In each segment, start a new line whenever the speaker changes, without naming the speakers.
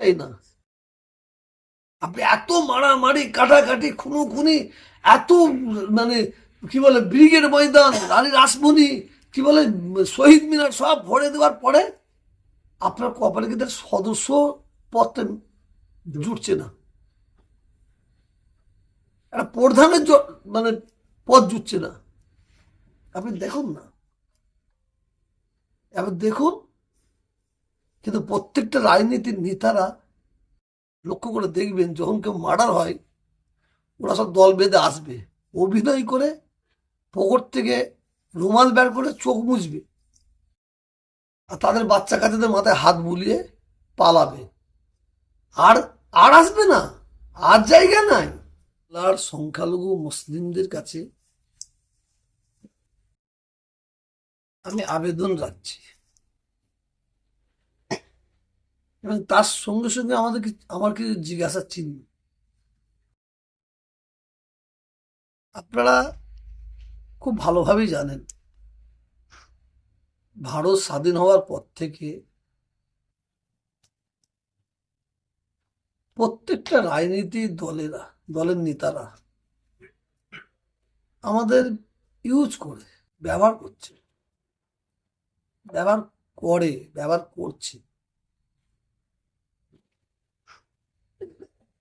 চাই না। আপনি এত মারামারি, কাটাকাটি খুনো খুনি এত মানে কি বলে, ব্রিগেড ময়দান, রানী রাসমণি, কি বলে, শহীদ মিনার সব ভরে দেওয়ার পরে আপনার কোঅপারেটিভের সদস্য পদটা জুটছে না। একটা প্রধানের মানে পথ জুটছে না। আপনি দেখুন না। এবার দেখুন কিন্তু প্রত্যেকটা রাজনীতির নেতারা লক্ষ্য করে দেখবেন যখন কেউ মার্ডার হয়, ওরা সব দল বেঁধে আসবে। অভিনয় করে পকট থেকে রুমাল বের করে চোখ মুছবে আর তাদের বাচ্চা কাচ্চাদের মাথায় হাত বুলিয়ে পালাবে। আর আর আসবে না। আর জায়গা নাই। আর সংখ্যালঘু মুসলিমদের কাছে আমি আবেদন রাখছি। এবং তার সঙ্গে সঙ্গে আমাদের আমার কিছু জিজ্ঞাসা চিহ্ন আপনারা খুব ভালোভাবেই জানেন, ভারত স্বাধীন হওয়ার পর থেকে প্রত্যেকটা রাজনীতি দলেরা, দলের নেতারা আমাদের ইউজ করে, ব্যবহার করছে। ব্যবহার করে, ব্যবহার করছে।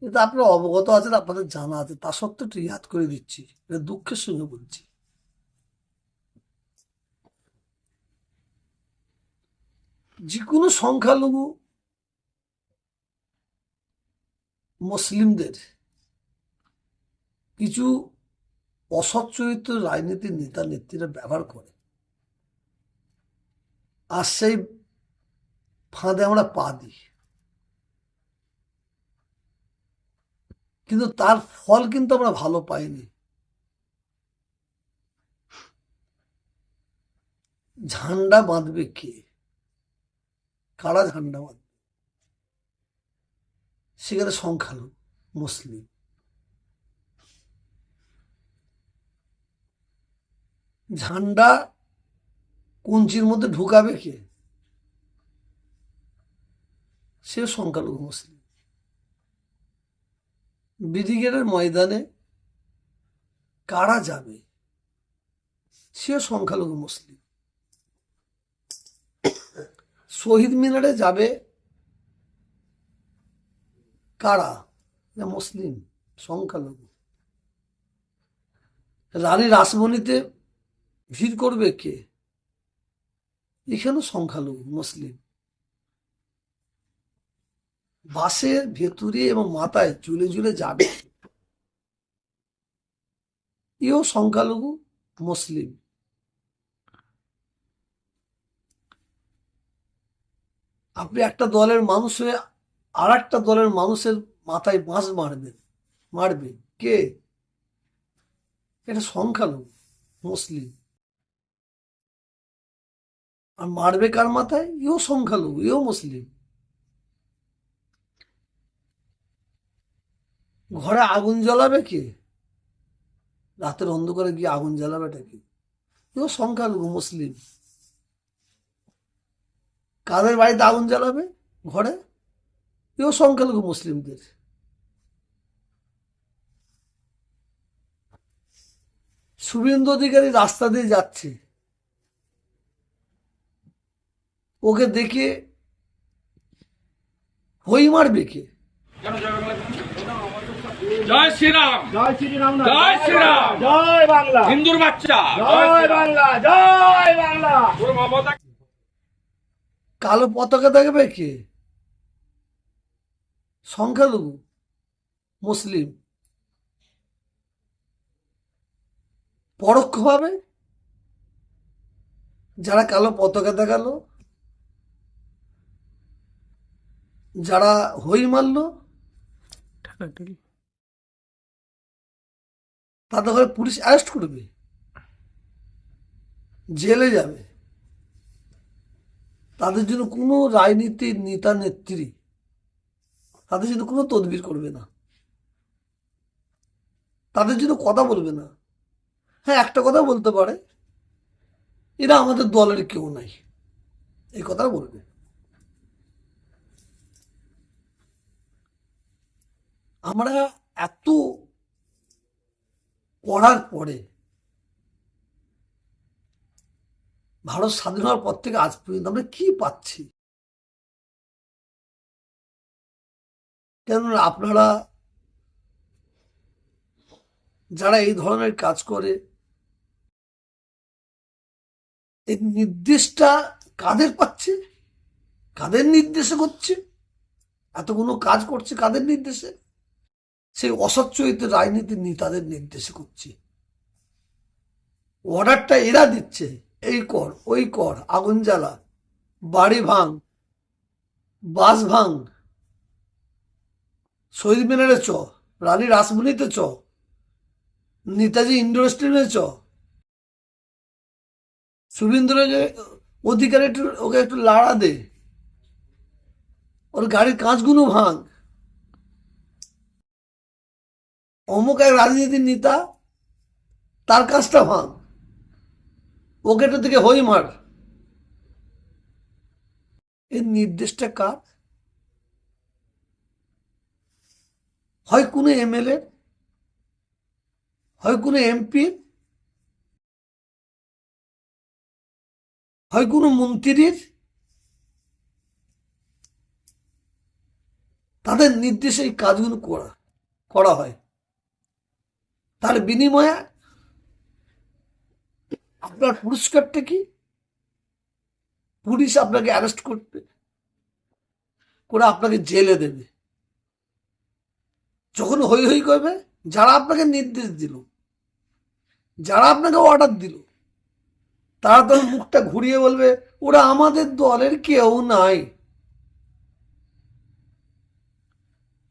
কিন্তু আপনার অবগত আছেন, আপনাদের জানা আছে, তা সত্ত্বেও একটু ইয়াদ করে দিচ্ছি। এটা দুঃখের সঙ্গে বলছি। যে কোনো সংখ্যালঘু মুসলিমদের কিছু অসৎ চরিত্র রাজনীতির নেতা, নেত্রীরা ব্যবহার করে। আর সেই ফাঁদে আমরা পা দিই। কিন্তু তার ফল কিন্তু আমরা ভালো পাইনি। ঝান্ডা বাঁধবে কে? কারা ঝান্ডা বাঁধবে? সেখানে সংখ্যালঘু, মুসলিম। ঝান্ডা কুঞ্চির মধ্যে ঢুকাবে কে? সে সংখ্যালঘু, মুসলিম। ব্রিগেডের ময়দানে কারা যাবে? সে সংখ্যালঘু মুসলিম। শহীদ মিনারে যাবে কারা? মুসলিম, সংখ্যালঘু। রানী রাসমণিতে ভিড় করবে কে? এখানেও সংখ্যালঘু, মুসলিম। বাসের ভেতরে এবং মাথায় ঝুলে ঝুলে যাবে। ইও সংখ্যালঘু মুসলিম। আপনি একটা দলের মানুষ হয়ে আর একটা দলের মানুষের মাথায় বাঁশ মারবেন। মারবে কে? এটা সংখ্যালঘু মুসলিম। আর মারবে কার মাথায়? ইও সংখ্যালঘু, ইও মুসলিম। ঘরে আগুন জ্বালাবে কে? রাতের অন্ধকারে গিয়ে আগুন জ্বালাবেটা কি? ইও সংখ্যালঘু মুসলিম। কাদের বাড়িতে আগুন জ্বালাবে? ঘরে? এও সংখ্যালঘু মুসলিমদের। শুভেন্দু অধিকারী রাস্তা দিয়ে যাচ্ছে। ওকে দেখে হই মারবে কে?
জয় শ্রীরাম।
জয় শ্রীরাম
জয় শ্রীরাম।
জয় বাংলা।
হিন্দুর বাচ্চা।
জয় বাংলা। জয় বাংলা।
কালো পতাকা দেখবে কে? সংখ্যালঘু মুসলিম। পরোক্ষভাবে যারা কালো পতাকা দেখাল যারা হই মারল তাদের ঘরে পুলিশ অ্যারেস্ট করবে। জেলে যাবে। তাদের জন্য কোনো রাজনীতির নেতা, নেত্রী, তাদের জন্য কোনো তদবির করবে না। তাদের জন্য কথা বলবে না। হ্যাঁ একটা কথা বলতে পারে। এরা আমাদের দলের কেউ নাই। এই কথা বলবে। আমরা এত পড়ার পরে। ভারত স্বাধীন হওয়ার পর থেকে আজ পর্যন্ত আমরা কি পাচ্ছি? কেননা আপনারা যারা এই ধরনের কাজ করে, এই নির্দেশটা কাদের পাচ্ছে? কাদের নির্দেশে করছে? এতগুলো কাজ করছে কাদের নির্দেশে? সেই অসচ্চরিত রাজনীতির নেতাদের নির্দেশে করছে। অর্ডারটা এরা দিচ্ছে, এই কর, ওই কর, আগুন জ্বালা, বাড়ি ভাঙ, বাস ভাঙ, শহীদ মিনারে চ, রানী রাসমণিতে চ, নেতাজি ইন্ডোর স্টেডিয়ামে চ। শুভেন্দ্র অধিকার একটু ওকে একটু লাড়া দে। ওর গাড়ির কাঁচগুলো ভাঙ। অমুক এক রাজনীতির নেতা, তার কাজটা ভাঙ। ওকে একটু থেকে হই মার। এর নির্দেশটা কার? হয় কোনো এমএলএ, হয় কোনো এমপির হয় কোনো মন্ত্রীর, তাদের নির্দেশে এই কাজগুলো করা করা হয়। তার বিনিময়ে আপনার পুরস্কারটা কি? পুলিশ আপনাকে অ্যারেস্ট করবে, করে আপনাকে জেলে দেবে। যখন হই হই করবে, যারা আপনাকে নির্দেশ দিল, যারা আপনাকে অর্ডার দিল, তারা তখন মুখটা ঘুরিয়ে বলবে, ওরা আমাদের দলের কেউ নাই।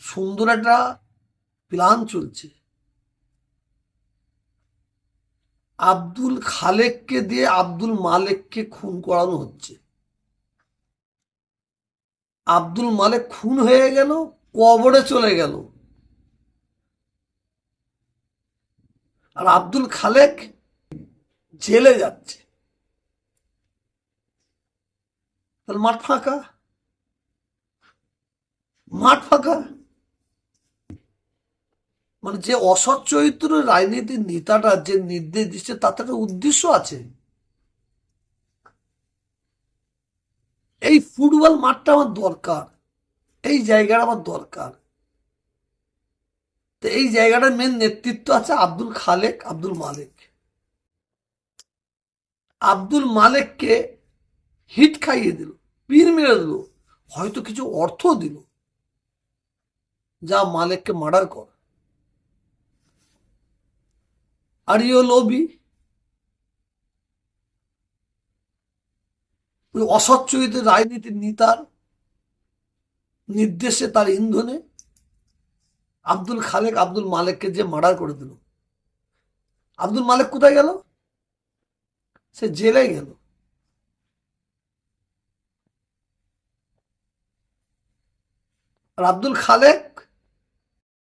সুন্দর একটা প্ল্যান চলছে। আব্দুল খালেককে দিয়ে আব্দুল মালেককে খুন করানো হচ্ছে। আব্দুল মালেক খুন হয়ে গেল, কবরে চলে গেল। আর আব্দুল খালেক জেলে যাচ্ছে। তাহলে মাঠ ফাঁকা? মাঠ ফাঁকা? মানে যে অসৎ চরিত্র রাজনীতির নেতাটা যে নির্দেশ দিচ্ছে তাতে একটা উদ্দেশ্য আছে। এই ফুটবল মাঠটা আমার দরকার, এই জায়গাটা আমার দরকার। তো এই জায়গাটার মেন নেতৃত্ব আছে আব্দুল খালেক, আব্দুল মালিক। আব্দুল মালেককে হিট খাইয়ে দিল, পীর মেরে দিল, হয়তো কিছু অর্থ দিল, যা মালেককে মার্ডার কর। আর ইও লোভি ওই অসচ্চরিত রাজনীতির নেতার নির্দেশে তার ইন্ধনে আব্দুল খালেক আব্দুল মালেককে যে মার্ডার করে দিল। আব্দুল মালেক কোথায় গেল? সে জেলে গেল। আর আব্দুল খালেক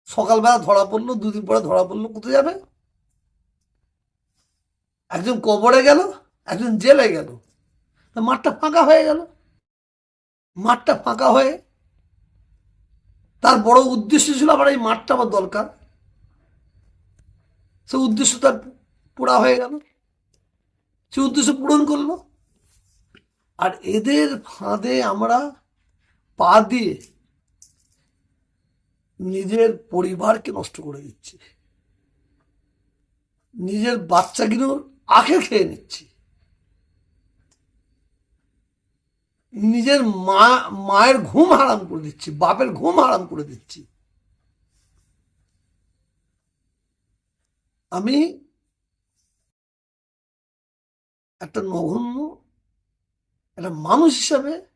সকালবেলা ধরা পড়ল, দুদিন পরে ধরা পড়ল, কোথায় যাবে? একজন কবরে গেল, একজন জেলে গেল। মাঠটা ফাঁকা হয়ে গেল। মাঠটা ফাঁকা হয়ে তার বড় উদ্দেশ্য ছিল আবার এই মাঠটা আমার দরকার। সে উদ্দেশ্য তার পুরা হয়ে গেল। সে উদ্দেশ্য পূরণ করল। আর এদের ফাঁদে আমরা পা দিয়ে নিজের পরিবারকে নষ্ট করে দিচ্ছি। নিজের বাচ্চাগুলো আখে খেয়ে নিচ্ছি। নিজের মা, মায়ের ঘুম হারাম করে দিচ্ছি, বাপের ঘুম হারাম করে দিচ্ছি। আমি একটা নগণ্য, একটা মানুষ হিসাবে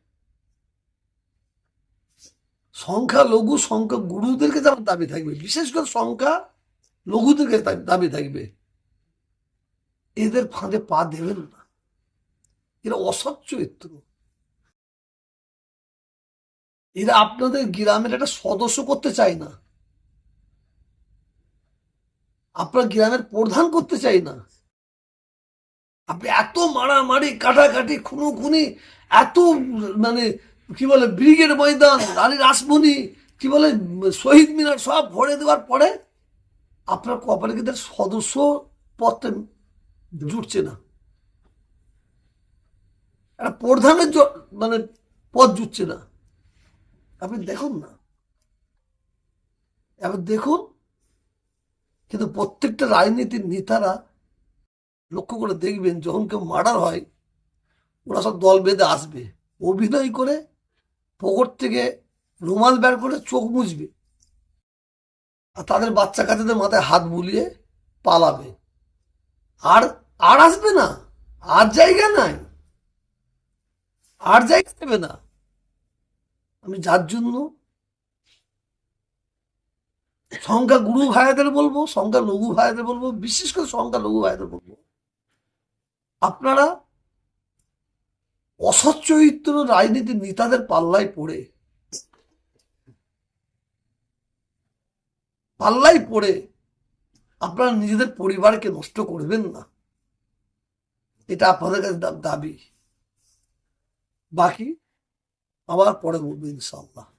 সংখ্যা লঘু সংখ্যা গুরুদের কাছে আমার দাবি থাকবে, বিশেষ করে সংখ্যা লঘুদের কাছে দাবি- দাবি থাকবে এদের ফাঁদে পা দেবেন না। এরা অসৎ চরিত্র এরা আপনাদের গ্রামের একটা সদস্য করতে চায় না। আপনার গ্রামের প্রধান করতে চাই না। আপনি এত মারামারি, কাটাকাটি খুনো খুনি এত মানে কি বলে, ব্রিগেড ময়দান, রানী রাসমণি, কি বলে, শহীদ মিনার সব ভরে দেওয়ার পরে আপনার কোঅপারেটিভের সদস্য পদটা জুটছে না। একটা প্রধানের মানে পদ জুটছে না। আপনি দেখুন না। এবার দেখুন, কিন্তু প্রত্যেকটা রাজনীতির নেতারা লক্ষ্য করে দেখবেন, যখন কেউ মার্ডার হয়, ওরা সব দল বেঁধে আসবে। অভিনয় করে পকট থেকে রুমাল বের করে চোখ মুছবে। আর তাদের বাচ্চা কাচ্চাদের মাথায় হাত বুলিয়ে পালাবে। আর আর আসবে না। আর জায়গা নাই। আর জায়গা দেবে না। আমি যার জন্য সংখ্যা গুরু ভাইদের বলব, সংখ্যা লঘু ভাইদের বলব, বিশেষ করে সংখ্যা লঘু ভাইদের বলব, আপনারা অসৎ চরিত্র রাজনীতির নেতাদের পাল্লায় পড়ে পাল্লায় পড়ে আপনারা নিজেদের পরিবারকে নষ্ট করবেন না। এটা আপনাদের কাছে দাবি। বাকি, আবার পরে বলব ইনশাল্লাহ